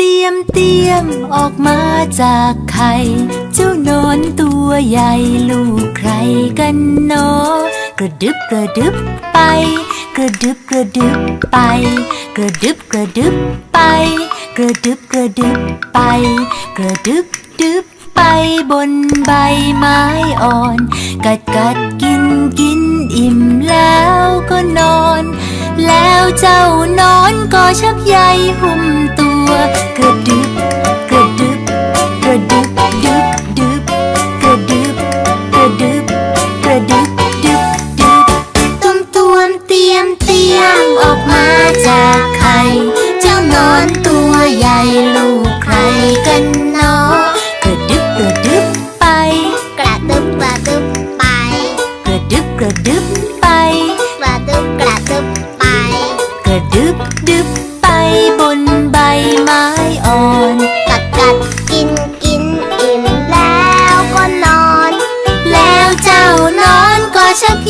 เตียมเตียมออกมาจากไข่ เจ้านอนตัวใหญ่ลูกใครกันเนอกระดึบกระดึบไป กระดึบกระดึบไป กระดึบกระดึบไป กระดึบกระดึบไป กระดึบดึบไปบนใบไม้อ่อน กัดกัดกินกินอิ่มแล้วก็นอน แล้วเจ้านอนก็ชักใยหุ่ม berkedip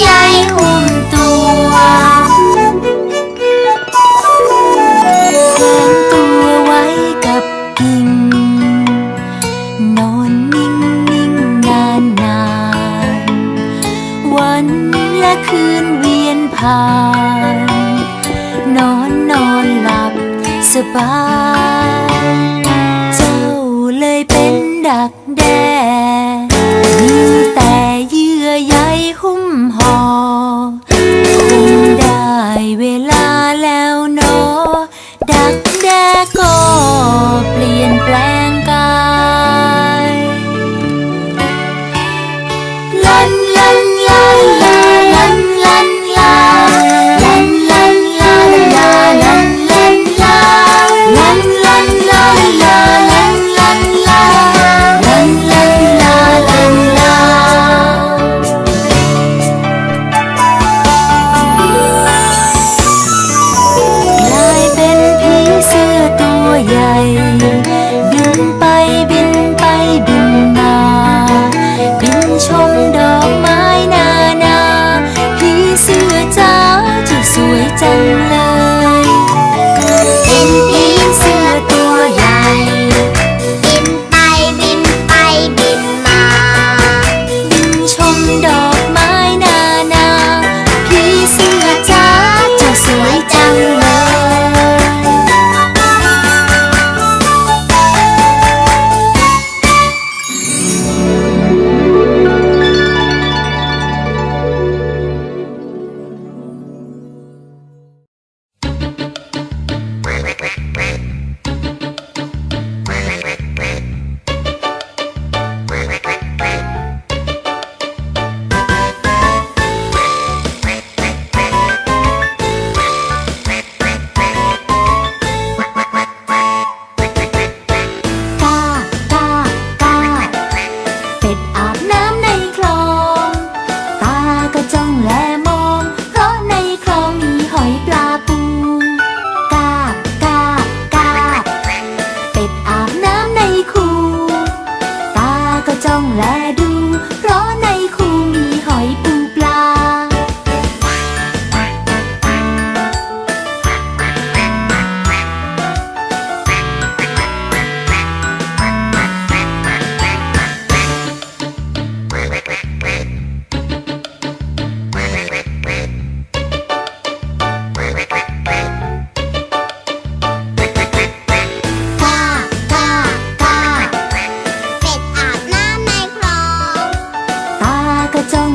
ใยหุ้มตัวแฝงตัวไว้กับกิ่ง นอนนิ่งนิ่งนานนานวันและคืนเวียนผ่าน นอนนอนหลับสบาย เจ้าเลยเป็นดักแด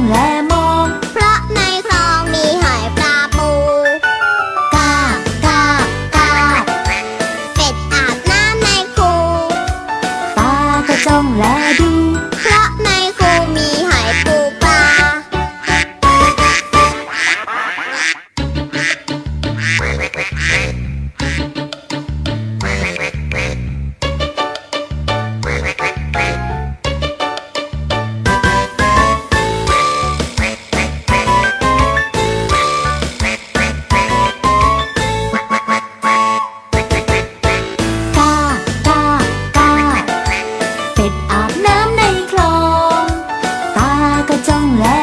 แรม ก็了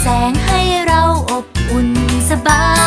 แสงให้เราอบอุ่นสบาย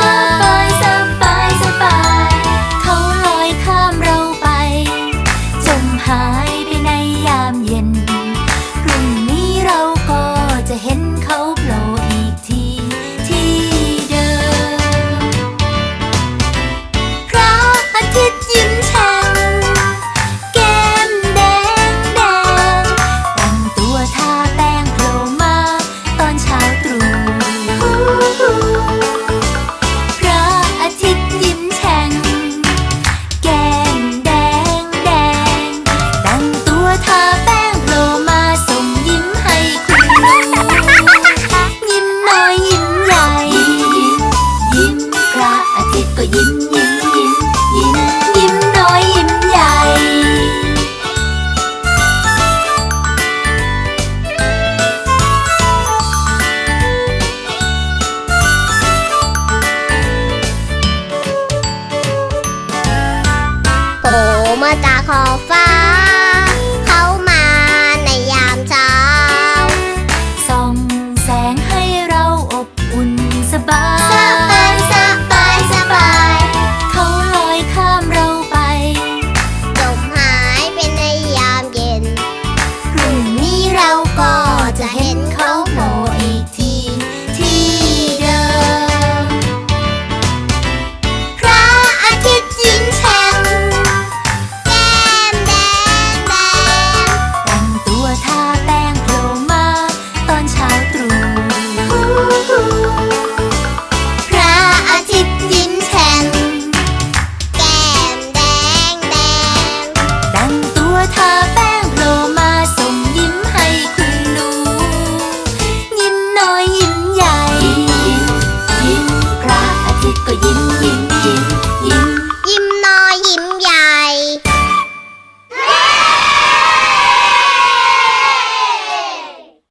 我们打口饭